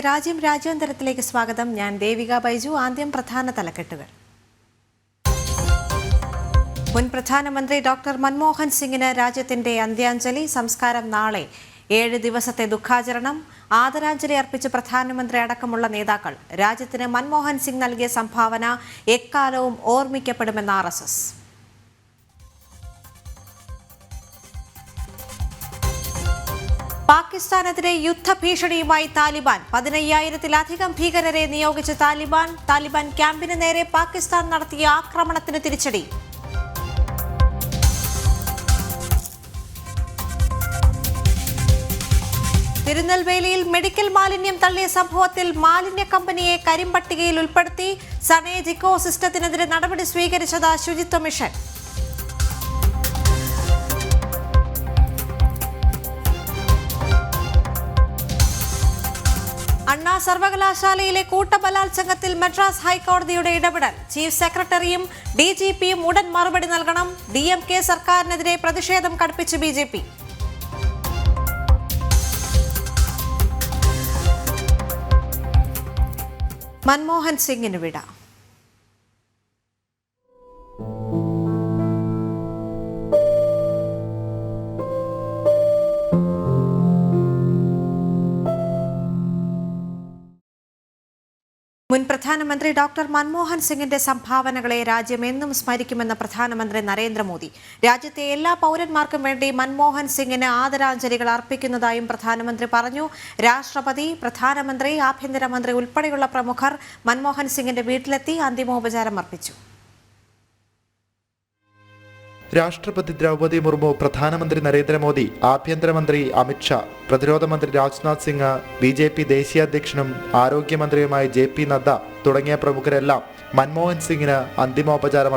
രാജ്യം രാജ്യാന്തരത്തിലേക്ക് സ്വാഗതം. ഞാൻ ദേവിക ബൈജു ആദ്യം പ്രധാന തലക്കെട്ടുകൾ. മുൻ പ്രധാനമന്ത്രി ഡോക്ടർ മൻമോഹൻ സിംഗിന് രാജ്യത്തിന്റെ അന്ത്യാഞ്ജലി സംസ്കാരം നാളെ. ഏഴ് ദിവസത്തെ ദുഃഖാചരണം ആദരാഞ്ജലി അർപ്പിച്ച് പ്രധാനമന്ത്രി അടക്കമുള്ള നേതാക്കൾ. രാജ്യത്തിന് മൻമോഹൻ സിംഗ് നൽകിയ സംഭാവന എക്കാലവും ഓർമ്മിക്കപ്പെടുമെന്ന് ആർ എസ് എസ്. പാകിസ്ഥാനെതിരെ യുദ്ധഭീഷണിയുമായി താലിബാൻ. പതിനയ്യായിരത്തിലധികം ഭീകരരെ നിയോഗിച്ച താലിബാൻ. താലിബാൻ ക്യാമ്പിന് നേരെ പാകിസ്ഥാൻ നടത്തിയ ആക്രമണത്തിന് തിരിച്ചടി. തിരുനെൽവേലിയിൽ മെഡിക്കൽ മാലിന്യം തള്ളിയ സംഭവത്തിൽ മാലിന്യ കമ്പനിയെ കരിമ്പട്ടികയിൽ ഉൾപ്പെടുത്തി സണേജ് ഇക്കോ സിസ്റ്റത്തിനെതിരെ നടപടി സ്വീകരിച്ചത് ശുചിത്വ മിഷൻ. സർവകലാശാലയിലെ കൂട്ടബലാത്സംഗത്തിൽ മദ്രാസ് ഹൈക്കോടതിയുടെ ഇടപെടൽ. ചീഫ് സെക്രട്ടറിയും ഡി ജി പിയും ഉടൻ മറുപടി നൽകണം. ഡി എം കെ സർക്കാരിനെതിരെ പ്രതിഷേധം കടുപ്പിച്ച് ബി ജെ പി. മൻമോഹൻ സിംഗിന് വിട. മുൻ പ്രധാനമന്ത്രി ഡോക്ടർ മൻമോഹൻ സിംഗിന്റെ സംഭാവനകളെ രാജ്യം എന്നും സ്മരിക്കുമെന്ന് പ്രധാനമന്ത്രി നരേന്ദ്രമോദി. രാജ്യത്തെ എല്ലാ പൗരന്മാർക്കും വേണ്ടി മൻമോഹൻ സിംഗിന് ആദരാഞ്ജലികൾ അർപ്പിക്കുന്നതായും പ്രധാനമന്ത്രി പറഞ്ഞു. രാഷ്ട്രപതി പ്രധാനമന്ത്രി ആഭ്യന്തരമന്ത്രി ഉൾപ്പെടെയുള്ള പ്രമുഖർ മൻമോഹൻ സിംഗിന്റെ വീട്ടിലെത്തി അന്തിമോപചാരം അർപ്പിച്ചു. രാഷ്ട്രപതി ദ്രൗപദി മുർമു പ്രധാനമന്ത്രി നരേന്ദ്രമോദി ആഭ്യന്തരമന്ത്രി അമിത്ഷാ പ്രതിരോധ മന്ത്രി Rajnath Singh B J P ദേശീയ അധ്യക്ഷനും ആരോഗ്യമന്ത്രിയുമായ ജെ പി നദ്ദ തുടങ്ങിയ പ്രമുഖരെല്ലാം മൻമോഹൻ സിംഗിന് അന്തിമോപചാരം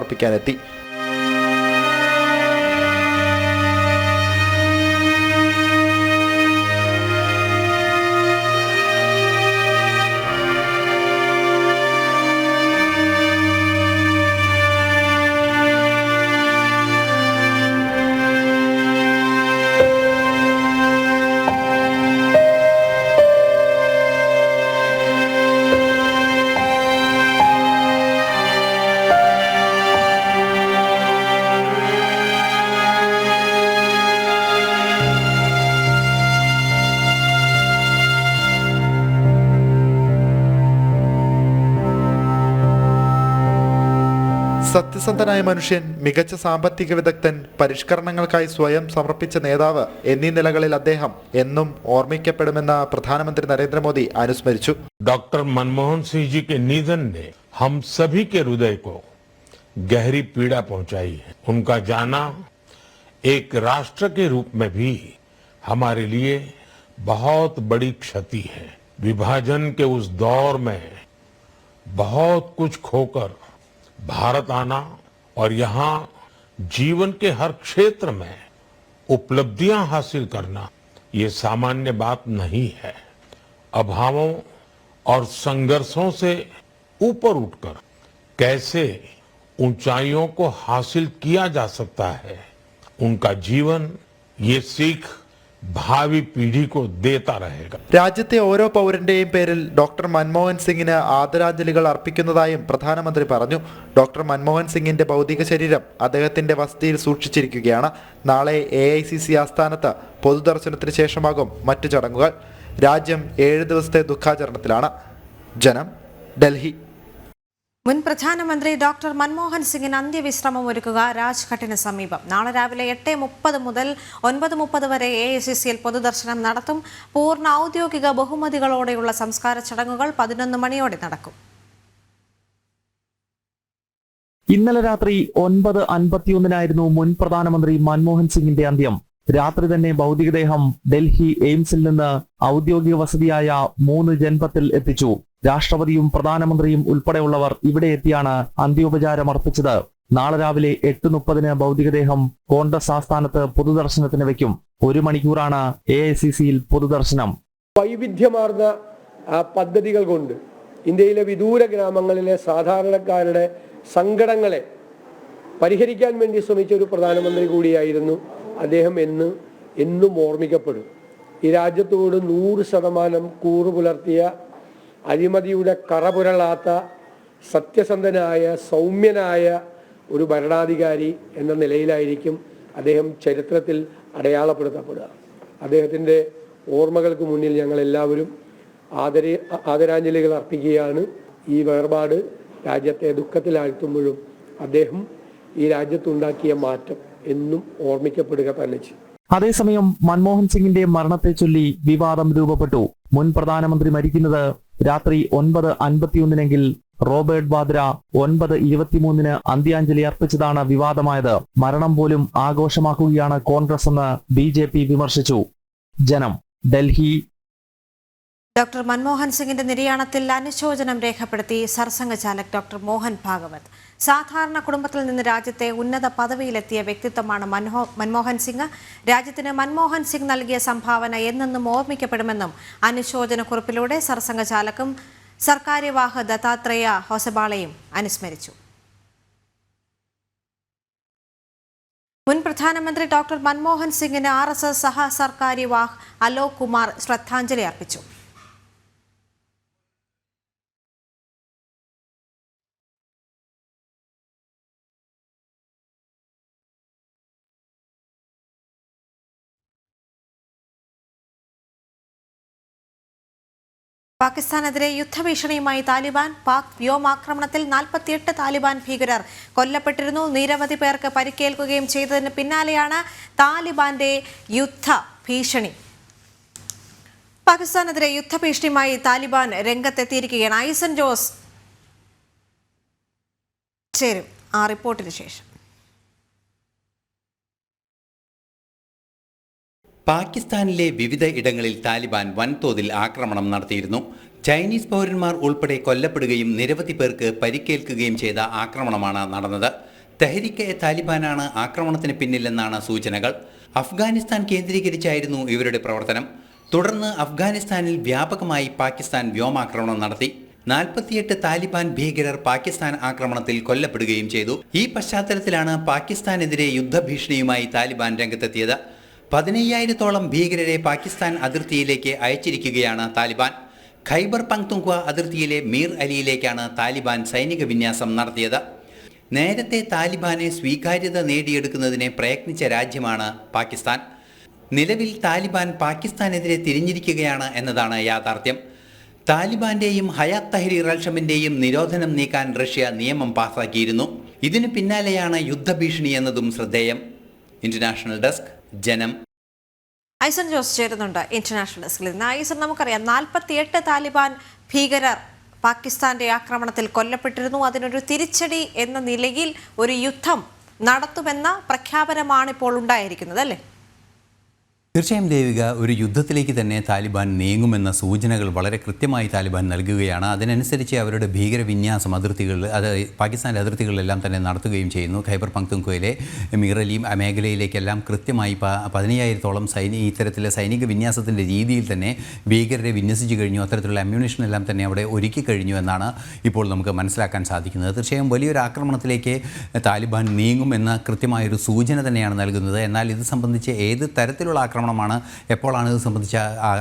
സത്യസന്ധനായ മനുഷ്യൻ മികച്ച സാമ്പത്തിക വിദഗ്ധൻ പരിഷ്കരണങ്ങൾക്കായി സ്വയം സമർപ്പിച്ച നേതാവ് എന്നീ നിലകളിൽ അദ്ദേഹം എന്നും ഓർമ്മിക്കപ്പെടുമെന്ന് പ്രധാനമന്ത്രി നരേന്ദ്രമോദി അനുസ്മരിച്ചു डॉक्टर मनमोहन सिंह जी के निधन ने हम सभी के हृदय को गहरी पीड़ा पहुंचाई है उनका जाना एक राष्ट्र के रूप में भी हमारे लिए बहुत बड़ी क्षति है विभाजन के उस दौर में बहुत कुछ खोकर भारत आना और यहाँ जीवन के हर क्षेत्र में उपलब्धियाँ हासिल करना, ये सामान्य बात नहीं है। अभावों और संघर्षों से ऊपर उठकर कैसे ऊंचाइयों को हासिल किया जा सकता है, उनका जीवन, ये सीख भावी पीढ़ी को देता रहेगा രാജ്യത്തെ ഓരോ പൗരന്റെയും പേരിൽ ഡോക്ടർ മൻമോഹൻ സിംഗിന് ആദരാഞ്ജലികൾ അർപ്പിക്കുന്നതായും പ്രധാനമന്ത്രി പറഞ്ഞു ഡോക്ടർ മൻമോഹൻ സിംഗിന്റെ ഭൗതിക ശരീരം അദ്ദേഹത്തിന്റെ വസതിയിൽ സൂക്ഷിച്ചിരിക്കുകയാണ് നാളെ എ ഐ സി സി ആസ്ഥാനത്ത് പൊതുദർശനത്തിന് ശേഷമാകും മറ്റു ചടങ്ങുകൾ രാജ്യം ഏഴ് ദിവസത്തെ ദുഃഖാചരണത്തിലാണ് ജനം ഡൽഹി മുൻ പ്രധാനമന്ത്രി ഡോക്ടർ മൻമോഹൻ സിംഗിന് അന്ത്യവിശ്രമം ഒരുക്കുക രാജ്ഘട്ടിന് സമീപം. നാളെ രാവിലെ എട്ട് മുപ്പത് മുതൽ ഒൻപത് മുപ്പത് വരെ എ ഐ സി സിയിൽ പൊതുദർശനം നടത്തും. പൂർണ ഔദ്യോഗിക ബഹുമതികളോടെയുള്ള സംസ്കാര ചടങ്ങുകൾ പതിനൊന്ന് മണിയോടെ നടക്കും. ഇന്നലെ രാത്രി ഒൻപത് അൻപത്തിയൊന്നിനായിരുന്നു മുൻ പ്രധാനമന്ത്രി മൻമോഹൻ സിംഗിന്റെ അന്ത്യം. രാത്രി തന്നെ ഭൗതികദേഹം ഡൽഹി എയിംസിൽ നിന്ന് ഔദ്യോഗിക വസതിയായ മൂന്ന് ജൻപത്തിൽ എത്തിച്ചു. രാഷ്ട്രപതിയും പ്രധാനമന്ത്രിയും ഉൾപ്പെടെയുള്ളവർ ഇവിടെ എത്തിയാണ് അന്ത്യോപചാരം അർപ്പിച്ചത്. നാളെ രാവിലെ എട്ട് മുപ്പതിന് ഭൗതികദേഹം കോൺഗ്രസ് ആസ്ഥാനത്ത് പൊതുദർശനത്തിന് വയ്ക്കും. ഒരു മണിക്കൂറാണ് എ ഐ സി സിയിൽ പൊതുദർശനം. വൈവിധ്യമാർന്ന പദ്ധതികൾ കൊണ്ട് ഇന്ത്യയിലെ വിദൂര ഗ്രാമങ്ങളിലെ സാധാരണക്കാരുടെ സങ്കടങ്ങളെ പരിഹരിക്കാൻ വേണ്ടി ശ്രമിച്ച ഒരു പ്രധാനമന്ത്രി കൂടിയായിരുന്നു അദ്ദേഹം എന്ന് എന്നും ഓർമ്മിക്കപ്പെടും. ഈ രാജ്യത്തോട് നൂറ് ശതമാനം കൂറു പുലർത്തിയ അഴിമതിയുടെ കറപുരളാത്ത സത്യസന്ധനായ സൗമ്യനായ ഒരു ഭരണാധികാരി എന്ന നിലയിലായിരിക്കും അദ്ദേഹം ചരിത്രത്തിൽ അടയാളപ്പെടുത്തപ്പെടുക. അദ്ദേഹത്തിന്റെ ഓർമ്മകൾക്ക് മുന്നിൽ ഞങ്ങൾ എല്ലാവരും ആദര ആദരാഞ്ജലികൾ അർപ്പിക്കുകയാണ്. ഈ വേർപാട് രാജ്യത്തെ ദുഃഖത്തിലാഴ്ത്തുമ്പോഴും അദ്ദേഹം ഈ രാജ്യത്തുണ്ടാക്കിയ മാറ്റം എന്നും ഓർമ്മിക്കപ്പെടുക തന്നെ ചെയ്യും. അതേസമയം മൻമോഹൻ സിംഗിന്റെ മരണത്തെ ചൊല്ലി വിവാദം രൂപപ്പെട്ടു. മുൻ പ്രധാനമന്ത്രി മരിക്കുന്നത് രാത്രി ഒൻപത് അൻപത്തിയൊന്നിനെങ്കിൽ റോബർട്ട് വാദ്ര ഒൻപത് ഇരുപത്തിമൂന്നിന് അന്ത്യാഞ്ജലി അർപ്പിച്ചതാണ് വിവാദമായത്. മരണം പോലും ആഘോഷമാക്കുകയാണ് കോൺഗ്രസ് എന്ന് ബി വിമർശിച്ചു. ജനം ഡൽഹി ഡോക്ടർ മൻമോഹൻ സിംഗിന്റെ നിര്യാണത്തിൽ അനുശോചനം രേഖപ്പെടുത്തി സർസംഘചാലക് ഡോക്ടർ മോഹൻ ഭാഗവത്. സാധാരണ കുടുംബത്തിൽ നിന്ന് രാജ്യത്തെ ഉന്നത പദവിയിലെത്തിയ വ്യക്തിത്വമാണ് മൻഹോ മൻമോഹൻ സിംഗ്. രാജ്യത്തിന് മൻമോഹൻ സിംഗ് നൽകിയ സംഭാവന എന്നെന്നും ഓർമ്മിക്കപ്പെടുമെന്നും അനുശോചന കുറിപ്പിലൂടെ സർസംഘചാലക്കും സർക്കാര്യവാഹ ദത്താത്രേയ ഹോസബാളയും അനുസ്മരിച്ചു. മുൻ പ്രധാനമന്ത്രി ഡോക്ടർ മൻമോഹൻ സിംഗിന് ആർ എസ് എസ് സഹ സർക്കാര്യവാഹ് അലോക് കുമാർ ശ്രദ്ധാഞ്ജലി അർപ്പിച്ചു. പാകിസ്ഥാനെതിരെ യുദ്ധഭീഷണിയുമായി താലിബാൻ പാക് വ്യോമാക്രമണത്തിൽ നാൽപ്പത്തിയെട്ട് താലിബാൻ ഭീകരർ കൊല്ലപ്പെട്ടിരുന്നു. നിരവധി പേർക്ക് പരിക്കേൽക്കുകയും ചെയ്തതിന് പിന്നാലെയാണ് താലിബാന്റെ യുദ്ധ ഭീഷണി പാകിസ്ഥാനെതിരെ യുദ്ധഭീഷണിയുമായി താലിബാൻ രംഗത്തെത്തിയിരിക്കുകയാണ്. ഐസൻ ജോസ് ചേരും ആ റിപ്പോർട്ടിന് ശേഷം. പാകിസ്ഥാനിലെ വിവിധ ഇടങ്ങളിൽ താലിബാൻ വൻതോതിൽ ആക്രമണം നടത്തിയിരുന്നു. ചൈനീസ് പൗരന്മാർ ഉൾപ്പെടെ കൊല്ലപ്പെടുകയും നിരവധി പേർക്ക് പരിക്കേൽക്കുകയും ചെയ്ത ആക്രമണമാണ് നടന്നത്. തെഹരിക്കെ താലിബാനാണ് ആക്രമണത്തിന് പിന്നിലെന്നാണ് സൂചനകൾ. അഫ്ഗാനിസ്ഥാൻ കേന്ദ്രീകരിച്ചായിരുന്നു ഇവരുടെ പ്രവർത്തനം. തുടർന്ന് അഫ്ഗാനിസ്ഥാനിൽ വ്യാപകമായി പാകിസ്ഥാൻ വ്യോമാക്രമണം നടത്തി. നാൽപ്പത്തിയെട്ട് താലിബാൻ ഭീകരർ പാകിസ്ഥാൻ ആക്രമണത്തിൽ കൊല്ലപ്പെടുകയും ചെയ്തു. ഈ പശ്ചാത്തലത്തിലാണ് പാകിസ്ഥാനെതിരെ യുദ്ധഭീഷണിയുമായി താലിബാൻ രംഗത്തെത്തിയത്. പതിനയ്യായിരത്തോളം ഭീകരരെ പാകിസ്ഥാൻ അതിർത്തിയിലേക്ക് അയച്ചിരിക്കുകയാണ് താലിബാൻ. ഖൈബർ പങ്തുങ്ക്വ അതിർത്തിയിലെ മീർ അലിയിലേക്കാണ് താലിബാൻ സൈനിക വിന്യാസം നടത്തിയത്. നേരത്തെ താലിബാനെ സ്വീകാര്യത നേടിയെടുക്കുന്നതിനെ പ്രയത്നിച്ച രാജ്യമാണ് പാകിസ്ഥാൻ. നിലവിൽ താലിബാൻ പാകിസ്ഥാനെതിരെ തിരിഞ്ഞിരിക്കുകയാണ് എന്നതാണ് യാഥാർത്ഥ്യം. താലിബാന്റെയും ഹയാത്ത് തഹരീർ അൽഷമിന്റെയും നിരോധനം നീക്കാൻ റഷ്യ നിയമം പാസാക്കിയിരുന്നു. ഇതിനു പിന്നാലെയാണ് യുദ്ധഭീഷണി എന്നതും ശ്രദ്ധേയം. ഇന്റർനാഷണൽ ഡെസ്ക് ജനം. ഐസൺ ജോസ് ചേരുന്നുണ്ട് ഇന്റർനാഷണൽ ഡെസ്കിൽ നിന്ന്. ഐസൺ നമുക്കറിയാം നാൽപ്പത്തിയെട്ട് താലിബാൻ ഭീകരർ പാകിസ്ഥാന്റെ ആക്രമണത്തിൽ കൊല്ലപ്പെട്ടിരുന്നു. അതിനൊരു തിരിച്ചടി എന്ന നിലയിൽ ഒരു യുദ്ധം നടത്തുമെന്ന പ്രഖ്യാപനമാണ് ഇപ്പോൾ ഉണ്ടായിരിക്കുന്നത് അല്ലേ? തീർച്ചയായും ദേവിക ഒരു യുദ്ധത്തിലേക്ക് തന്നെ താലിബാൻ നീങ്ങുമെന്ന സൂചനകൾ വളരെ കൃത്യമായി താലിബാൻ നൽകുകയാണ്. അതിനനുസരിച്ച് അവരുടെ ഭീകരവിന്യാസം അതിർത്തികളിൽ അത് പാകിസ്ഥാന്റെ അതിർത്തികളിലെല്ലാം തന്നെ നടത്തുകയും ചെയ്യുന്നു. ഖൈബർ പങ്ക്തുങ്കോയിലെ മിറലിയും മേഖലയിലേക്കെല്ലാം കൃത്യമായി പതിനയ്യായിരത്തോളം സൈനിക ഇത്തരത്തിലെ സൈനിക വിന്യാസത്തിന്റെ രീതിയിൽ തന്നെ ഭീകരരെ വിന്യസിച്ചു കഴിഞ്ഞു. അത്തരത്തിലുള്ള അമ്മ്യൂണിഷൻ എല്ലാം തന്നെ അവിടെ ഒരുക്കി കഴിഞ്ഞു എന്നാണ് ഇപ്പോൾ നമുക്ക് മനസ്സിലാക്കാൻ സാധിക്കുന്നത്. തീർച്ചയായും വലിയൊരു ആക്രമണത്തിലേക്ക് താലിബാൻ നീങ്ങുമെന്ന കൃത്യമായൊരു സൂചന തന്നെയാണ് നൽകുന്നത്. എന്നാൽ ഇത് സംബന്ധിച്ച് ഏത് തരത്തിലുള്ള ആക്രമണമാണ്. എപ്പോഴാണ് ഇത് സംബന്ധിച്ച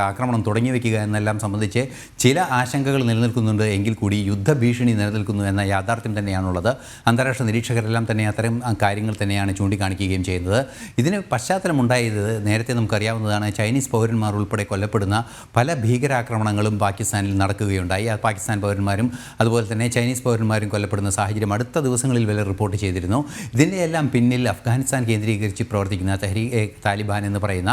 ആക്രമണം തുടങ്ങി വയ്ക്കുക എന്നെല്ലാം സംബന്ധിച്ച് ചില ആശങ്കകൾ നിലനിൽക്കുന്നുണ്ട് എങ്കിൽ കൂടി യുദ്ധഭീഷണി നിലനിൽക്കുന്നു എന്ന യാഥാർത്ഥ്യം തന്നെയാണുള്ളത്. അന്താരാഷ്ട്ര നിരീക്ഷകരെല്ലാം തന്നെ അത്തരം കാര്യങ്ങൾ തന്നെയാണ് ചൂണ്ടിക്കാണിക്കുകയും ചെയ്യുന്നത്. ഇതിന് പശ്ചാത്തലമുണ്ടായത് നേരത്തെ നമുക്കറിയാവുന്നതാണ് ചൈനീസ് പൗരന്മാർ ഉൾപ്പെടെ കൊല്ലപ്പെടുന്ന പല ഭീകരാക്രമണങ്ങളും പാകിസ്ഥാനിൽ നടക്കുകയുണ്ടായി. പാകിസ്ഥാൻ പൗരന്മാരും അതുപോലെ തന്നെ ചൈനീസ് പൗരന്മാരും കൊല്ലപ്പെടുന്ന സാഹചര്യം അടുത്ത ദിവസങ്ങളിൽ വരെ റിപ്പോർട്ട് ചെയ്തിരുന്നു. ഇതിന്റെ എല്ലാം പിന്നിൽ അഫ്ഗാനിസ്ഥാൻ കേന്ദ്രീകരിച്ച് പ്രവർത്തിക്കുന്ന തെഹ്രീ താലിബാൻ എന്ന് പറയുന്ന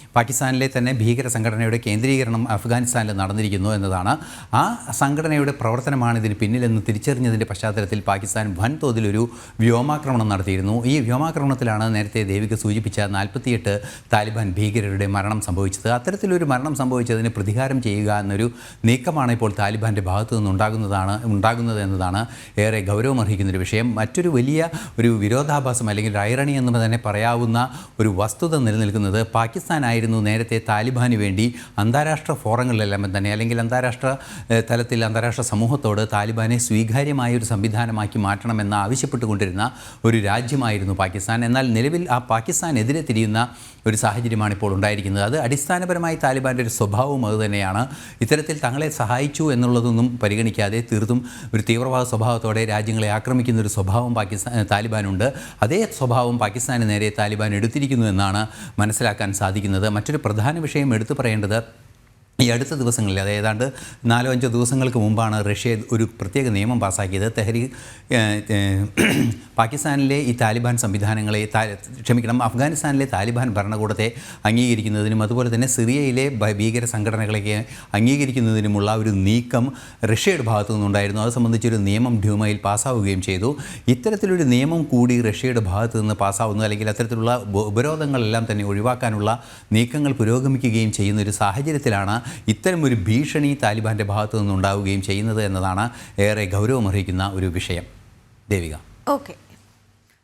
പാകിസ്ഥാനിലെ തന്നെ ഭീകര സംഘടനയുടെ കേന്ദ്രീകരണം അഫ്ഗാനിസ്ഥാനിൽ നടന്നിരിക്കുന്നു എന്നതാണ്. ആ സംഘടനയുടെ പ്രവർത്തനമാണ് ഇതിന് പിന്നിലെന്ന് തിരിച്ചറിഞ്ഞതിന്റെ പശ്ചാത്തലത്തിൽ പാകിസ്ഥാൻ വൻതോതിലൊരു വ്യോമാക്രമണം നടത്തിയിരുന്നു. ഈ വ്യോമാക്രമണത്തിലാണ് നേരത്തെ ദേവിക സൂചിപ്പിച്ച നാൽപ്പത്തിയെട്ട് താലിബാൻ ഭീകരരുടെ മരണം സംഭവിച്ചത്. അത്തരത്തിലൊരു മരണം സംഭവിച്ചതിന് പ്രതികാരം ചെയ്യുക എന്നൊരു നീക്കമാണ് ഇപ്പോൾ താലിബാന്റെ ഭാഗത്തു നിന്നുണ്ടാകുന്നതാണ് ഉണ്ടാകുന്നത് എന്നതാണ് ഏറെ ഗൗരവമർഹിക്കുന്നൊരു വിഷയം. മറ്റൊരു വലിയ ഒരു വിരോധാഭാസം അല്ലെങ്കിൽ ഐറണി എന്ന് തന്നെ പറയാവുന്ന ഒരു വസ്തുത നിലനിൽക്കുന്നത് പാകിസ്ഥാനായിരുന്നു പാകിസ്ഥാനായിരുന്നു നേരത്തെ താലിബാന് വേണ്ടി അന്താരാഷ്ട്ര ഫോറങ്ങളിലെല്ലാം തന്നെ അല്ലെങ്കിൽ അന്താരാഷ്ട്ര തലത്തിൽ അന്താരാഷ്ട്ര സമൂഹത്തോട് താലിബാനെ സ്വീകാര്യമായ ഒരു സംവിധാനമാക്കി മാറ്റണമെന്ന് ആവശ്യപ്പെട്ടുകൊണ്ടിരുന്ന ഒരു രാജ്യമായിരുന്നു പാകിസ്ഥാൻ. എന്നാൽ നിലവിൽ ആ പാകിസ്ഥാനെതിരെ തിരിയുന്ന ഒരു സാഹചര്യമാണ് ഇപ്പോൾ ഉണ്ടായിരിക്കുന്നത്. അത് അടിസ്ഥാനപരമായി താലിബാന്റെ ഒരു സ്വഭാവം അതുതന്നെയാണ് ഇത്തരത്തിൽ തങ്ങളെ സഹായിച്ചു എന്നുള്ളതൊന്നും പരിഗണിക്കാതെ തീർത്തും ഒരു തീവ്രവാദ സ്വഭാവത്തോടെ രാജ്യങ്ങളെ ആക്രമിക്കുന്ന ഒരു സ്വഭാവം പാകിസ്ഥാൻ താലിബാനുണ്ട്. അതേ സ്വഭാവം പാകിസ്ഥാന് നേരെ താലിബാൻ എടുത്തിരിക്കുന്നു എന്നാണ് മനസ്സിലാക്കാൻ സാധിക്കുന്നത്. മറ്റൊരു പ്രധാന വിഷയം എടുത്തു പറയേണ്ടത് ഈ അടുത്ത ദിവസങ്ങളിൽ അത് ഏതാണ്ട് നാലോ അഞ്ചോ ദിവസങ്ങൾക്ക് മുമ്പാണ് റഷ്യ ഒരു പ്രത്യേക നിയമം പാസ്സാക്കിയത് തെഹരി പാകിസ്ഥാനിലെ ഈ താലിബാൻ സംവിധാനങ്ങളെ ക്ഷമിക്കണം അഫ്ഗാനിസ്ഥാനിലെ താലിബാൻ ഭരണകൂടത്തെ അംഗീകരിക്കുന്നതിനും അതുപോലെ തന്നെ സിറിയയിലെ ഭീകര സംഘടനകളെയൊക്കെ അംഗീകരിക്കുന്നതിനുമുള്ള ഒരു നീക്കം റഷ്യയുടെ ഭാഗത്തു നിന്നുണ്ടായിരുന്നു. അത് സംബന്ധിച്ചൊരു നിയമം ഡ്യൂമയിൽ പാസ്സാവുകയും ചെയ്തു. ഇത്തരത്തിലൊരു നിയമം കൂടി റഷ്യയുടെ ഭാഗത്തു നിന്ന് പാസ്സാവുന്നു അല്ലെങ്കിൽ അത്തരത്തിലുള്ള ഉപരോധങ്ങളെല്ലാം തന്നെ ഒഴിവാക്കാനുള്ള നീക്കങ്ങൾ പുരോഗമിക്കുകയും ചെയ്യുന്ന ഒരു സാഹചര്യത്തിലാണ് ഇത്തരമൊരു ഭീഷണി താലിബാന്റെ ഭാഗത്തു നിന്നുണ്ടാവുകയും ചെയ്യുന്നത് എന്നതാണ് ഏറെ ഗൗരവമർഹിക്കുന്ന ഒരു വിഷയം. ദേവിക. ഓക്കെ.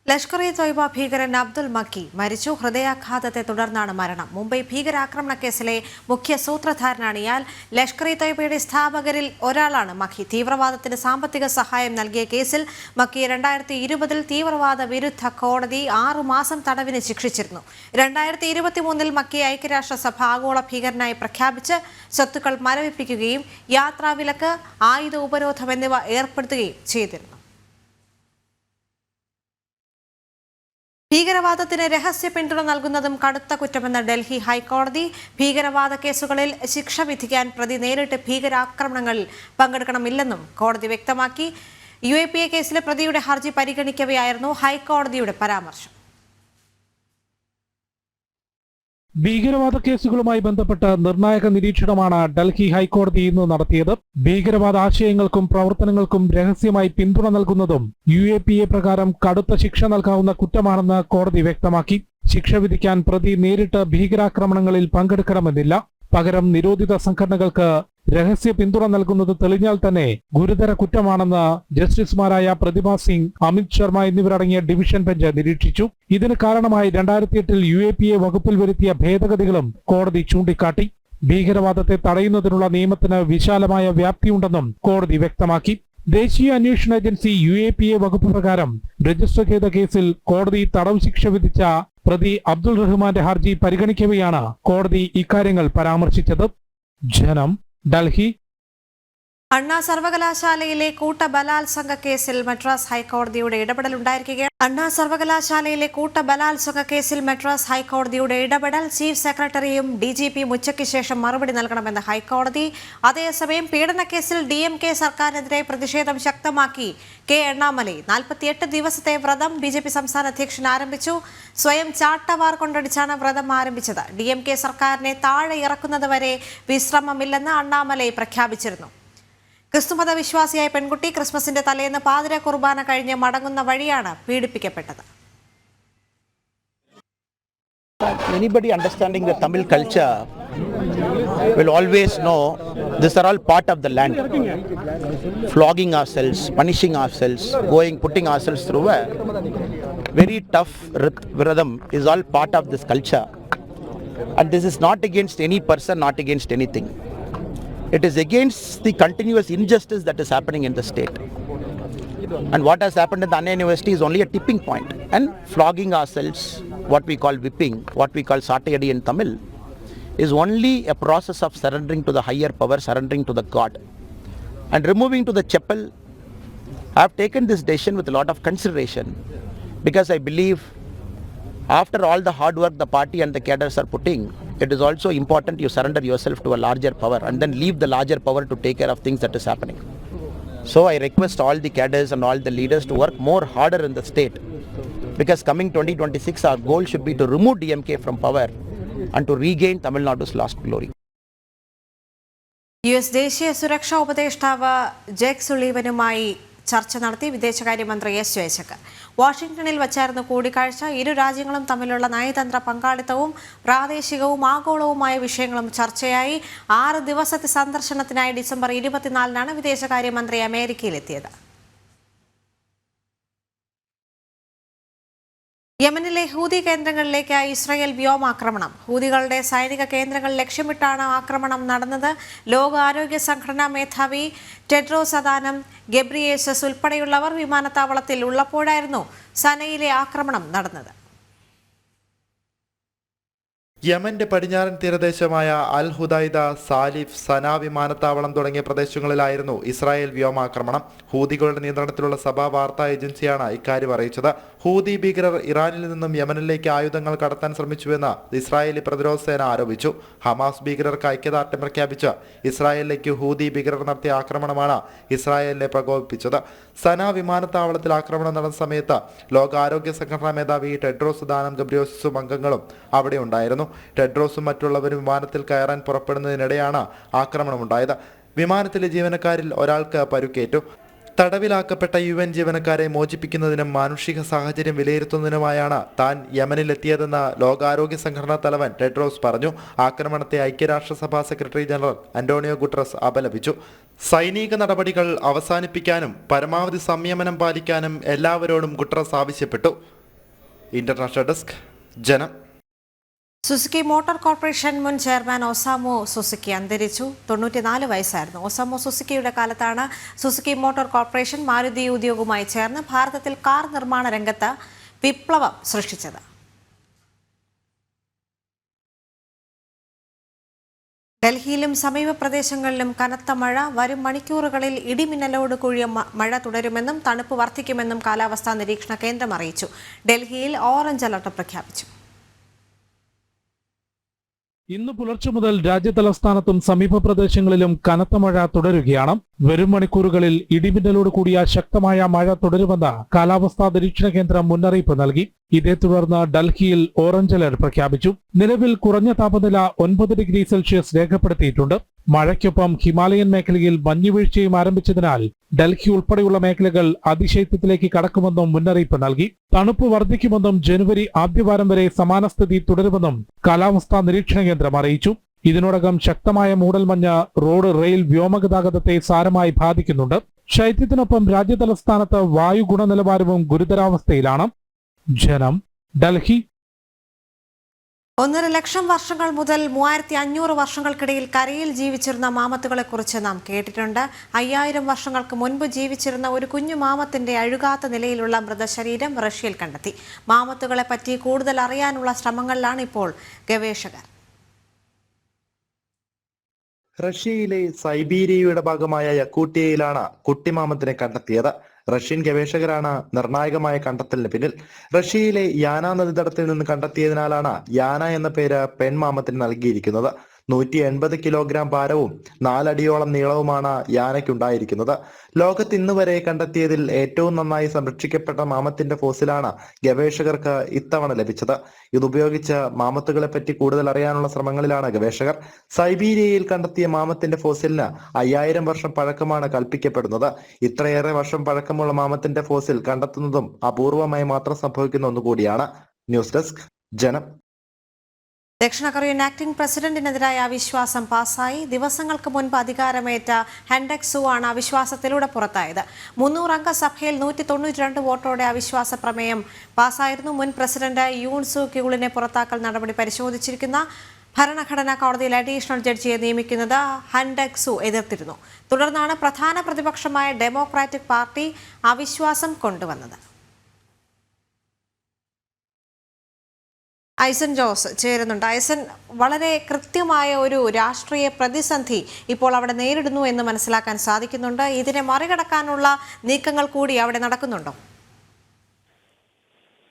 ലഷ്കർ ഇ തൊയ്ബ ഭീകരൻ അബ്ദുൽ മക്കി മരിച്ചു. ഹൃദയാഘാതത്തെ തുടർന്നാണ് മരണം. മുംബൈ ഭീകരാക്രമണ കേസിലെ മുഖ്യ സൂത്രധാരനാണ് ഇയാൾ. ലഷ്കർ ഇ തൊയ്ബയുടെ സ്ഥാപകരിൽ ഒരാളാണ് മക്കി. തീവ്രവാദത്തിന് സാമ്പത്തിക സഹായം നൽകിയ കേസിൽ മക്കി രണ്ടായിരത്തി ഇരുപതിൽ തീവ്രവാദ വിരുദ്ധ കോടതി ആറു മാസം തടവിന് ശിക്ഷിച്ചിരുന്നു. രണ്ടായിരത്തി ഇരുപത്തി മൂന്നിൽ മക്കി ഐക്യരാഷ്ട്രസഭ ആഗോള ഭീകരനായി പ്രഖ്യാപിച്ച് സ്വത്തുക്കൾ മരവിപ്പിക്കുകയും യാത്രാവിലക്ക് ആയുധ ഉപരോധം എന്നിവ ഏർപ്പെടുത്തുകയും ചെയ്തിരുന്നു. ഭീകരവാദത്തിന് രഹസ്യ പിന്തുണ നൽകുന്നതും കടുത്ത കുറ്റമെന്ന ഡൽഹി ഹൈക്കോടതി ഭീകരവാദ കേസുകളിൽ ശിക്ഷ വിധിക്കാൻ പ്രതി നേരിട്ട് ഭീകരാക്രമണങ്ങളിൽ പങ്കെടുക്കണമില്ലെന്നും കോടതി വ്യക്തമാക്കി. യു എ കേസിലെ പ്രതിയുടെ ഹർജി പരിഗണിക്കവെയായിരുന്നു ഹൈക്കോടതിയുടെ പരാമർശം. ഭീകരവാദ കേസുകളുമായി ബന്ധപ്പെട്ട് നിർണായക നിരീക്ഷണമാണ് ഡൽഹി ഹൈക്കോടതി ഇന്ന് നടത്തിയത്. ഭീകരവാദ ആശയങ്ങൾക്കും പ്രവർത്തനങ്ങൾക്കും രഹസ്യമായി പിന്തുണ നൽകുന്നതും യു എ പി എ പ്രകാരം കടുത്ത ശിക്ഷ നൽകാവുന്ന കുറ്റമാണെന്ന് കോടതി വ്യക്തമാക്കി. ശിക്ഷ വിധിക്കാൻ പ്രതി നേരിട്ട് ഭീകരാക്രമണങ്ങളിൽ പങ്കെടുക്കണമെന്നില്ല. പകരം നിരോധിത സംഘടനകൾക്ക് രഹസ്യ പിന്തുണ നൽകുന്നത് തെളിഞ്ഞാൽ തന്നെ ഗുരുതര കുറ്റമാണെന്ന് ജസ്റ്റിസുമാരായ പ്രതിഭ സിംഗ് അമിത് ശർമ്മ എന്നിവരടങ്ങിയ ഡിവിഷൻ ബെഞ്ച് നിരീക്ഷിച്ചു. ഇതിന് കാരണമായി രണ്ടായിരത്തി എട്ടിൽ യു എ പി എ വകുപ്പിൽ വരുത്തിയ ഭേദഗതികളും കോടതി ചൂണ്ടിക്കാട്ടി. ഭീകരവാദത്തെ തടയുന്നതിനുള്ള നിയമത്തിന് വിശാലമായ വ്യാപ്തിയുണ്ടെന്നും കോടതി വ്യക്തമാക്കി. ദേശീയ അന്വേഷണ agency U A P A വകുപ്പ് പ്രകാരം രജിസ്റ്റർ ചെയ്ത കേസിൽ കോടതി തടവ് ശിക്ഷ വിധിച്ച പ്രതി അബ്ദുൾ റഹ്മാന്റെ ഹർജി പരിഗണിക്കവെയാണ് കോടതി ഇക്കാര്യങ്ങൾ പരാമർശിച്ചത്. ജനം ഡൽഹി അണ്ണാ സർവകലാശാലയിലെ കൂട്ട ബലാത്സംഗ കേസിൽ മദ്രാസ് ഹൈക്കോടതിയുടെ ഇടപെടൽ ഉണ്ടായിരിക്കുകയാണ്. അണ്ണാ സർവകലാശാലയിലെ കൂട്ട ബലാത്സംഗ കേസിൽ മദ്രാസ് ഹൈക്കോടതിയുടെ ഇടപെടൽ ചീഫ് സെക്രട്ടറിയും ഡി ജി പിയും ഉച്ചയ്ക്ക് ശേഷം മറുപടി നൽകണമെന്ന് ഹൈക്കോടതി. അതേസമയം പീഡനക്കേസിൽ ഡി എം കെ സർക്കാരിനെതിരെ പ്രതിഷേധം ശക്തമാക്കി കെ അണ്ണാമലൈ നാൽപ്പത്തിയെട്ട് ദിവസത്തെ വ്രതം ബി ജെ പി സംസ്ഥാന അധ്യക്ഷൻ ആരംഭിച്ചു. സ്വയം ചാട്ടവാർ കൊണ്ടടിച്ചാണ് വ്രതം ആരംഭിച്ചത്. ഡി എം കെ സർക്കാരിനെ താഴെ ഇറക്കുന്നതുവരെ വിശ്രമമില്ലെന്ന് അണ്ണാമലൈ പ്രഖ്യാപിച്ചിരുന്നു. ക്രിസ്തുമത വിശ്വാസിയായ പെൺകുട്ടി ക്രിസ്മസിന്റെ തലേന്ന് പാതിര കുർബാന കഴിഞ്ഞ് മടങ്ങുന്ന വഴിയാണ് പീഡിപ്പിക്കപ്പെട്ടത് Anybody understanding the Tamil culture will always know these are all part of the land. Flogging ourselves, punishing ourselves, going, putting ourselves through a very tough rhyth- rhythm is all part of this culture. And this is not against any person, not against anything. It is against the continuous injustice that is happening in the state. And what has happened in the Anna University is only a tipping point. And flogging ourselves, what we call whipping, what we call satayadi in Tamil, is only a process of surrendering to the higher power, surrendering to the God. And removing to the chapel, I have taken this decision with a lot of consideration because I believe after all the hard work the party and the cadres are putting, it is also important you surrender yourself to a larger power and then leave the larger power to take care of things that is happening. So I request all the cadres and all the leaders to work more harder in the state because coming 2026 our goal should be to remove DMK from power and to regain Tamil Nadu's lost glory. U S ദേശീയ സുരക്ഷാ ഉപദേഷ്ടാവ് Jake സുളീവനുമായി ചർച്ച നടത്തി വിദേശകാര്യമന്ത്രി S Jaishankar വാഷിംഗ്ടണിൽ വച്ചായിരുന്നു കൂടിക്കാഴ്ച. ഇരു രാജ്യങ്ങളും തമ്മിലുള്ള നയതന്ത്ര പങ്കാളിത്തവും പ്രാദേശികവും ആഗോളവുമായ വിഷയങ്ങളും ചർച്ചയായി. ആറ് ദിവസത്തെ സന്ദർശനത്തിനായി ഡിസംബർ ഇരുപത്തിനാലിനാണ് വിദേശകാര്യമന്ത്രി അമേരിക്കയിലെത്തിയത്. യമനിലെ ഹൂതി കേന്ദ്രങ്ങളിലേക്ക് ഇസ്രയേൽ വ്യോമാക്രമണം. ഹൂതികളുടെ സൈനിക കേന്ദ്രങ്ങൾ ലക്ഷ്യമിട്ടാണ് ആക്രമണം നടന്നത്. ലോകാരോഗ്യ സംഘടനാ മേധാവി ടെഡ്രോസ് സദാനം ഗബ്രിയേസസ് ഉൾപ്പെടെയുള്ളവർ വിമാനത്താവളത്തിൽ ഉള്ളപ്പോഴായിരുന്നു സനയിലെ ആക്രമണം നടന്നത്. യമന്റെ പടിഞ്ഞാറൻ തീരദേശമായ അൽ ഹുദൈദ സാലിഫ് സന വിമാനത്താവളം തുടങ്ങിയ പ്രദേശങ്ങളിലായിരുന്നു ഇസ്രായേൽ വ്യോമാക്രമണം. ഹൂതികളുടെ നിയന്ത്രണത്തിലുള്ള സഭാ വാർത്താ ഏജൻസിയാണ് ഇക്കാര്യം അറിയിച്ചത്. ഹൂതി ഭീകരർ ഇറാനിൽ നിന്നും യമനിലേക്ക് ആയുധങ്ങൾ കടത്താൻ ശ്രമിച്ചുവെന്ന് ഇസ്രായേലി പ്രതിരോധ സേന ആരോപിച്ചു. ഹമാസ് ഭീകരർക്ക് ഐക്യദാർഢ്യം പ്രഖ്യാപിച്ച് ഇസ്രായേലിലേക്ക് ഹൂതി ഭീകരർ നടത്തിയ ആക്രമണമാണ് ഇസ്രായേലിനെ പ്രകോപിപ്പിച്ചത്. സന വിമാനത്താവളത്തിൽ ആക്രമണം നടന്ന സമയത്ത് ലോകാരോഗ്യ സംഘടനാ മേധാവി ടെഡ്രോസ് ദാനം ഗബ്രിയോസിസും അംഗങ്ങളും അവിടെ ഉണ്ടായിരുന്നു. ടെഡ്രോസും മറ്റുള്ളവരും വിമാനത്തിൽ കയറാൻ പുറപ്പെടുന്നതിനിടെയാണ് ആക്രമണമുണ്ടായത്. വിമാനത്തിലെ ജീവനക്കാരിൽ ഒരാൾക്ക് പരുക്കേറ്റു. തടവിലാക്കപ്പെട്ട യു എൻ ജീവനക്കാരെ മോചിപ്പിക്കുന്നതിനും മാനുഷിക സാഹചര്യം വിലയിരുത്തുന്നതിനുമായാണ് താൻ യമനിലെത്തിയതെന്ന് ലോകാരോഗ്യ സംഘടനാ തലവൻ ടെഡ്രോസ് പറഞ്ഞു. ആക്രമണത്തെ ഐക്യരാഷ്ട്രസഭാ സെക്രട്ടറി ജനറൽ അന്റോണിയോ ഗുട്രസ് അപലപിച്ചു. സൈനിക നടപടികൾ അവസാനിപ്പിക്കാനും പരമാവധി സംയമനം പാലിക്കാനും എല്ലാവരോടും ഗുട്രസ് ആവശ്യപ്പെട്ടു. International desk Janam. Suzuki motor corporation മുൻ ചെയർമാൻ ഒസാമോ സുസുക്കി അന്തരിച്ചു. തൊണ്ണൂറ്റിനാല് വയസ്സായിരുന്നു. ഒസാമോ സുസുക്കിയുടെ കാലത്താണ് സുസുക്കി മോട്ടോർ കോർപ്പറേഷൻ മാരുതി ഉദ്യോഗവുമായി ചേർന്ന് ഭാരതത്തിൽ കാർ നിർമ്മാണ രംഗത്ത് വിപ്ലവം സൃഷ്ടിച്ചത്. ഡൽഹിയിലും സമീപ പ്രദേശങ്ങളിലും കനത്ത മഴ വരും മണിക്കൂറുകളിൽ ഇടിമിന്നലോട് കൂടിയ മഴ തുടരുമെന്നും തണുപ്പ് വർദ്ധിക്കുമെന്നും കാലാവസ്ഥാ നിരീക്ഷണ കേന്ദ്രം അറിയിച്ചു. ഡൽഹിയിൽ ഓറഞ്ച് അലർട്ട് പ്രഖ്യാപിച്ചു. ഇന്ന് പുലർച്ചെ മുതൽ രാജ്യതലസ്ഥാനത്തും സമീപ പ്രദേശങ്ങളിലും കനത്ത മഴ തുടരുകയാണ്. വരും മണിക്കൂറുകളിൽ ഇടിമിന്നലോട് കൂടിയ ശക്തമായ മഴ തുടരുമെന്ന് കാലാവസ്ഥാ നിരീക്ഷണ കേന്ദ്രം മുന്നറിയിപ്പ് നൽകി. ഇതേ തുടർന്ന് ഡൽഹിയിൽ ഓറഞ്ച് അലർട്ട് പ്രഖ്യാപിച്ചു. നിലവിൽ കുറഞ്ഞ താപനില ഒൻപത് ഡിഗ്രി സെൽഷ്യസ് രേഖപ്പെടുത്തിയിട്ടുണ്ട്. മഴയ്ക്കൊപ്പം ഹിമാലയൻ മേഖലയിൽ മഞ്ഞുവീഴ്ചയും ആരംഭിച്ചതിനാൽ ഡൽഹി ഉൾപ്പെടെയുള്ള മേഖലകൾ അതിശൈത്യത്തിലേക്ക് കടക്കുമെന്നും മുന്നറിയിപ്പ് നൽകി. തണുപ്പ് വർദ്ധിക്കുമെന്നും ജനുവരി ആദ്യവാരം വരെ സമാന സ്ഥിതി തുടരുമെന്നും കാലാവസ്ഥാ നിരീക്ഷണ കേന്ദ്രം അറിയിച്ചു. ഇതിനോടകം ശക്തമായ മൂടൽമഞ്ഞ് റോഡ് റെയിൽ വ്യോമഗതാഗതത്തെ സാരമായി ബാധിക്കുന്നുണ്ട്. ശൈത്യത്തിനൊപ്പം രാജ്യതലസ്ഥാനത്ത് വായു ഗുണനിലവാരവും ഗുരുതരാവസ്ഥയിലാണ്. ജനം ഡൽഹി. ഒന്നര ലക്ഷം വർഷങ്ങൾ മുതൽ മൂവായിരത്തി അഞ്ഞൂറ് വർഷങ്ങൾക്കിടയിൽ കരയിൽ ജീവിച്ചിരുന്ന മാമത്തുകളെക്കുറിച്ച് നാം കേട്ടിട്ടുണ്ട്. അയ്യായിരം വർഷങ്ങൾക്ക് മുൻപ് ജീവിച്ചിരുന്ന ഒരു കുഞ്ഞു മാമത്തിന്റെ അഴുകാത്ത നിലയിലുള്ള മൃതശരീരം റഷ്യയിൽ കണ്ടെത്തി. മാമത്തുകളെ പറ്റി കൂടുതൽ അറിയാനുള്ള ശ്രമങ്ങളിലാണ് ഇപ്പോൾ ഗവേഷകർ. റഷ്യയിലെ സൈബീരിയയുടെ ഭാഗമായ യക്കൂട്ടിയയിലാണ് കുട്ടിമാമത്തിനെ കണ്ടെത്തിയത്. റഷ്യൻ ഗവേഷകരാണ് നിർണായകമായ കണ്ടെത്തലിന് പിന്നിൽ. റഷ്യയിലെ യാന നദീതടത്തിൽ നിന്ന് കണ്ടെത്തിയതിനാലാണ് യാന എന്ന പേര് പെൺമാമത്തിന് നൽകിയിരിക്കുന്നത്. നൂറ്റി എൺപത് കിലോഗ്രാം ഭാരവും നാലടിയോളം നീളവുമാണ് യാനയ്ക്കുണ്ടായിരിക്കുന്നത്. ലോകത്ത് ഇന്ന് വരെ കണ്ടെത്തിയതിൽ ഏറ്റവും നന്നായി സംരക്ഷിക്കപ്പെട്ട മാമത്തിന്റെ ഫോസിലാണ് ഗവേഷകർക്ക് ഇത്തവണ ലഭിച്ചത്. ഇതുപയോഗിച്ച് മാമത്തുകളെ പറ്റി കൂടുതൽ അറിയാനുള്ള ശ്രമങ്ങളിലാണ് ഗവേഷകർ. സൈബീരിയയിൽ കണ്ടെത്തിയ മാമത്തിന്റെ ഫോസിലിന് അയ്യായിരം വർഷം പഴക്കമാണ് കൽപ്പിക്കപ്പെടുന്നത്. ഇത്രയേറെ വർഷം പഴക്കമുള്ള മാമത്തിന്റെ ഫോസിൽ കണ്ടെത്തുന്നതും അപൂർവമായി മാത്രം സംഭവിക്കുന്ന ഒന്നുകൂടിയാണ്. ന്യൂസ് ഡെസ്ക് ജനം. ദക്ഷിണ കൊറിയൻ ആക്ടിംഗ് പ്രസിഡന്റിനെതിരായ അവിശ്വാസം പാസായി. ദിവസങ്ങൾക്ക് മുൻപ് അധികാരമേറ്റ ഹെൻഡക് സു ആണ് അവിശ്വാസത്തിലൂടെ പുറത്തായത്. മുന്നൂറംഗ സഭയിൽ നൂറ്റി തൊണ്ണൂറ്റിരണ്ട് വോട്ടോടെ അവിശ്വാസ പ്രമേയം പാസായിരുന്നു. മുൻ പ്രസിഡന്റ് യൂൺ സു ക്യൂളിനെ പുറത്താക്കൽ നടപടി പരിശോധിച്ചിരിക്കുന്ന ഭരണഘടനാ കോടതിയിൽ അഡീഷണൽ ജഡ്ജിയെ നിയമിക്കുന്നത് ഹൻഡക് സു എതിർത്തിരുന്നു. തുടർന്നാണ് പ്രധാന പ്രതിപക്ഷമായ ഡെമോക്രാറ്റിക് പാർട്ടി അവിശ്വാസം കൊണ്ടുവന്നത്. ഐസൻ ജോസ് ചേരുന്നുണ്ട്. ഐസൻ വളരെ കൃത്യമായ ഒരു രാഷ്ട്രീയ പ്രതിസന്ധി ഇപ്പോൾ അവിടെ നേരിടുന്നു എന്ന് മനസ്സിലാക്കാൻ സാധിക്കുന്നുണ്ട്. ഇതിനെ മറികടക്കാനുള്ള നീക്കങ്ങൾ കൂടി അവിടെ നടക്കുന്നുണ്ടോ?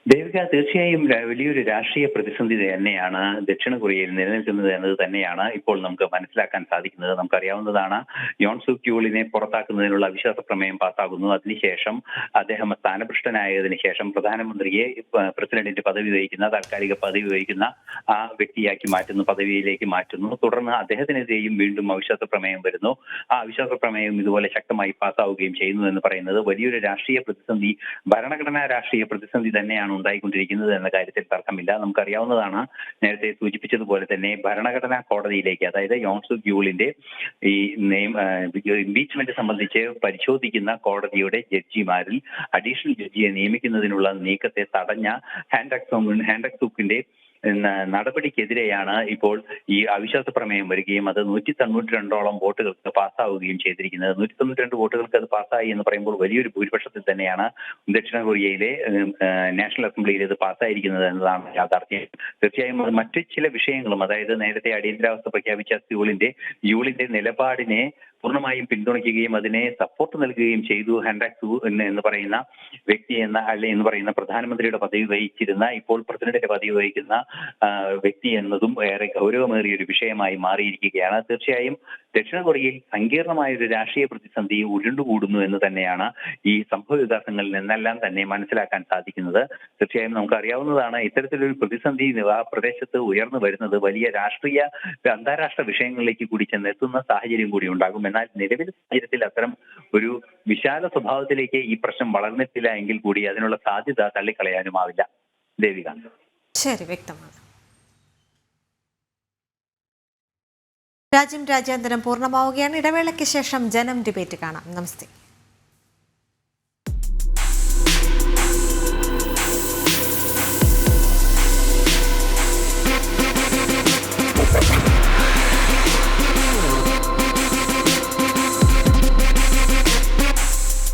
ദേവിക തീർച്ചയായും വലിയൊരു രാഷ്ട്രീയ പ്രതിസന്ധി തന്നെയാണ് ദക്ഷിണ കൊറിയയിൽ നിലനിൽക്കുന്നത് എന്നത് തന്നെയാണ് ഇപ്പോൾ നമുക്ക് മനസ്സിലാക്കാൻ സാധിക്കുന്നത്. നമുക്കറിയാവുന്നതാണ് യോൺ സു ക്യൂളിനെ പുറത്താക്കുന്നതിനുള്ള അവിശ്വാസ പ്രമേയം പാസ്സാകുന്നു. അതിനുശേഷം അദ്ദേഹം സ്ഥാനഭ്രഷ്ടനായതിനു ശേഷം പ്രധാനമന്ത്രിയെ പ്രസിഡന്റിന്റെ പദവി വഹിക്കുന്ന താൽക്കാലിക പദവി വഹിക്കുന്ന ആ വ്യക്തിയാക്കി മാറ്റുന്നു പദവിയിലേക്ക് മാറ്റുന്നു. തുടർന്ന് അദ്ദേഹത്തിനെതിരെയും വീണ്ടും അവിശ്വാസ പ്രമേയം വരുന്നു. ആ അവിശ്വാസ പ്രമേയം ഇതുപോലെ ശക്തമായി പാസ്സാവുകയും ചെയ്യുന്നു എന്ന് പറയുന്നത് വലിയൊരു രാഷ്ട്രീയ പ്രതിസന്ധി ഭരണഘടനാ രാഷ്ട്രീയ പ്രതിസന്ധി തന്നെയാണ് ഉണ്ടായിക്കൊണ്ടിരിക്കുന്നത് എന്ന കാര്യത്തിൽ തർക്കമില്ല. നമുക്കറിയാവുന്നതാണ് നേരത്തെ സൂചിപ്പിച്ചതുപോലെ തന്നെ ഭരണഘടനാ കോടതിയിലേക്ക് അതായത് യോൺസു ഗ്യൂളിന്റെ ഈ നിയമ ഇംപീച്ച്മെന്റ് സംബന്ധിച്ച് പരിശോധിക്കുന്ന കോടതിയുടെ ജഡ്ജിമാരിൽ അഡീഷണൽ ജഡ്ജിയെ നിയമിക്കുന്നതിനുള്ള നീക്കത്തെ തടഞ്ഞ ഹാൻഡക് ഹാൻഡക്സൂക്കിന്റെ ന- നടപടിക്കെതിരെയാണ് ഇപ്പോൾ ഈ അവിശ്വാസ പ്രമേയം വരികയും അത് നൂറ്റി തൊണ്ണൂറ്റി രണ്ടോളം വോട്ടുകൾക്ക് പാസ്സാവുകയും ചെയ്തിരിക്കുന്നത്. നൂറ്റി തൊണ്ണൂറ്റി രണ്ട് വോട്ടുകൾക്ക് അത് പാസ്സായി എന്ന് പറയുമ്പോൾ വലിയൊരു ഭൂരിപക്ഷത്തിൽ തന്നെയാണ് ദക്ഷിണ കൊറിയയിലെ നാഷണൽ അസംബ്ലിയിൽ ഇത് പാസ്സായിരിക്കുന്നത് എന്നതാണ് യാഥാർത്ഥ്യം. തീർച്ചയായും മറ്റു ചില വിഷയങ്ങളും അതായത് നേരത്തെ അടിയന്തരാവസ്ഥ പ്രഖ്യാപിച്ച യൂളിന്റെ യൂളിന്റെ നിലപാടിനെ പൂർണമായും പിന്തുണയ്ക്കുകയും അതിനെ സപ്പോർട്ട് നൽകുകയും ചെയ്തു. ഹൻഡാക്സു എന്ന് പറയുന്ന വ്യക്തി എന്ന അല്ലെ എന്ന് പറയുന്ന പ്രധാനമന്ത്രിയുടെ പദവി വഹിച്ചിരുന്ന ഇപ്പോൾ പ്രസിഡന്റിന്റെ പദവി വഹിക്കുന്ന വ്യക്തി എന്നതും ഏറെ ഗൗരവമേറിയ ഒരു വിഷയമായി മാറിയിരിക്കുകയാണ്. തീർച്ചയായും ദക്ഷിണ കൊറിയയിൽ സങ്കീർണമായ ഒരു രാഷ്ട്രീയ പ്രതിസന്ധി ഉരുണ്ടുകൂടുന്നു എന്ന് തന്നെയാണ് ഈ സംഭവ വികാസങ്ങളിൽ നിന്നെല്ലാം തന്നെ മനസ്സിലാക്കാൻ സാധിക്കുന്നത്. തീർച്ചയായും നമുക്ക് അറിയാവുന്നതാണ് ഇത്തരത്തിലൊരു പ്രതിസന്ധി ആ പ്രദേശത്ത് ഉയർന്നു വരുന്നത് വലിയ രാഷ്ട്രീയ അന്താരാഷ്ട്ര വിഷയങ്ങളിലേക്ക് കൂടി ചെന്നെത്തുന്ന സാഹചര്യം കൂടി ഉണ്ടാകും. എന്നാൽ നിലവിലെ സാഹചര്യത്തിൽ അത്തരം ഒരു വിശാല സ്വഭാവത്തിലേക്ക് ഈ പ്രശ്നം വളർന്നിട്ടില്ല എങ്കിൽ കൂടി അതിനുള്ള സാധ്യത തള്ളിക്കളയാനുമാവില്ല. ദേവികാന്ത്. ശരി വ്യക്തമാണ്. രാജ്യം രാജ്യാന്തരം പൂർണമാവുകയാണ്. ഇടവേളയ്ക്ക് ശേഷം ജനം ഡിബേറ്റ് കാണാം. നമസ്തേ.